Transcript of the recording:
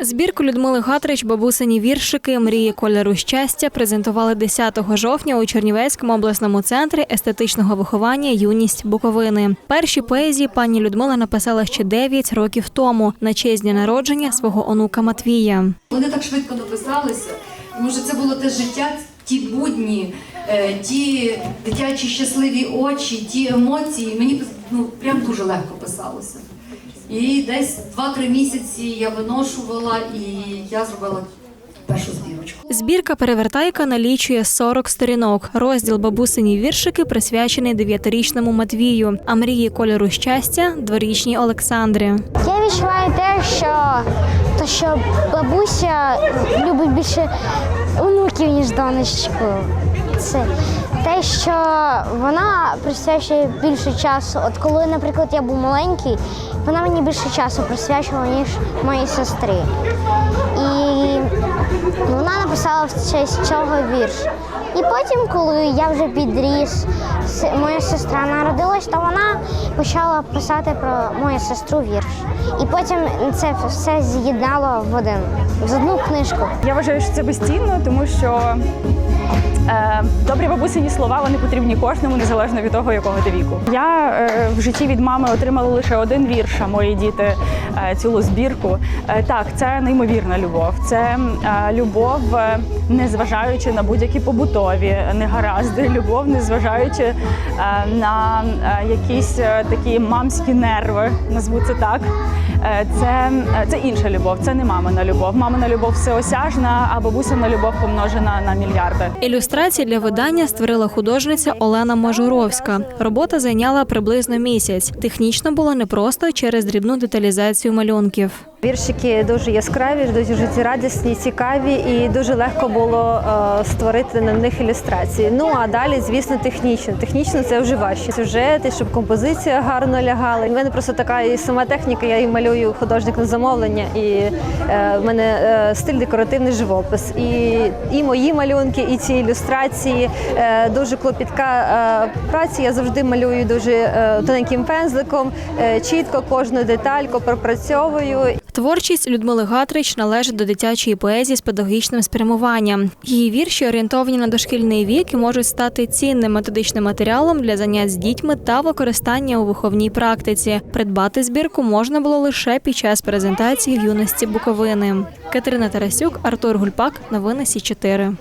Збірку Людмили Гатрич бабусині віршики Мрії кольору щастя презентували 10 жовтня у Чернівецькому обласному центрі естетичного виховання Юність Буковини. Перші поезії пані Людмила написала ще 9 років тому на честь дня народження свого онука Матвія. Вони так швидко написалися, що це було те життя, ті будні, е, ті дитячі щасливі очі, ті емоції. Мені ну, прям дуже легко писалося. І десь 2-3 місяці я виношувала і я зробила першу збірочку. Збірка Перевертайка налічує 40 сторінок. Розділ бабусині віршики присвячений 9-річному Матвію, а мрії кольору щастя дворічній Олександрі. Я відчуваю те, що, бабуся любить більше онуків, ніж донечку. Це те, що вона присвячує більше часу. От коли, наприклад, я був маленький, вона мені більше часу присвячувала, ніж моїй сестрі. І вона написала в честь цього вірш. І потім, коли я вже підріс, моя сестра народилась, то вона почала писати про мою сестру вірш. І потім це все з'єднало в один в одну книжку. Я вважаю, що це безцінно, тому що е, добрі бабусині слова вони потрібні кожному, незалежно від того, якого ти віку. Я е, в житті від мами отримала лише один вірш, а мої діти цілу збірку. Е, так, це неймовірна любов. Це е, любов, е, незважаючи на будь-які побутові негаразди, любов, незважаючи е, на е, якісь е, такі мамські нерви, назву це так. Е, Це, е, це інша любов, це не мамина любов. Мамина любов всеосяжна, а бабусина любов помножена на мільярди. Ілюстрації для видання створила художниця Олена Мажуровська. Робота зайняла приблизно місяць. Технічно було непросто через дрібну деталізацію малюнків. Віршики дуже яскраві, дуже життєрадісні, цікаві, і дуже легко було е, створити на них ілюстрації. Ну а далі, звісно, технічно. Технічно це вже важче. Сюжети, щоб композиція гарно лягала. У мене просто така і сама техніка, я її малюю художник на замовлення, і е, в мене е, стиль декоративний живопис. І, і мої малюнки, і ці ілюстрації дуже клопітка праця. Я завжди малюю дуже тоненьким пензликом, чітко кожну детальку пропрацьовую. Творчість Людмили Гатрич належить до дитячої поезії з педагогічним спрямуванням. Її вірші орієнтовані на дошкільний вік і можуть стати цінним методичним матеріалом для занять з дітьми та використання у виховній практиці. Придбати збірку можна було лише під час презентації в юності Буковини. Катерина Тарасюк, Артур Гульпак. Новини Сі 4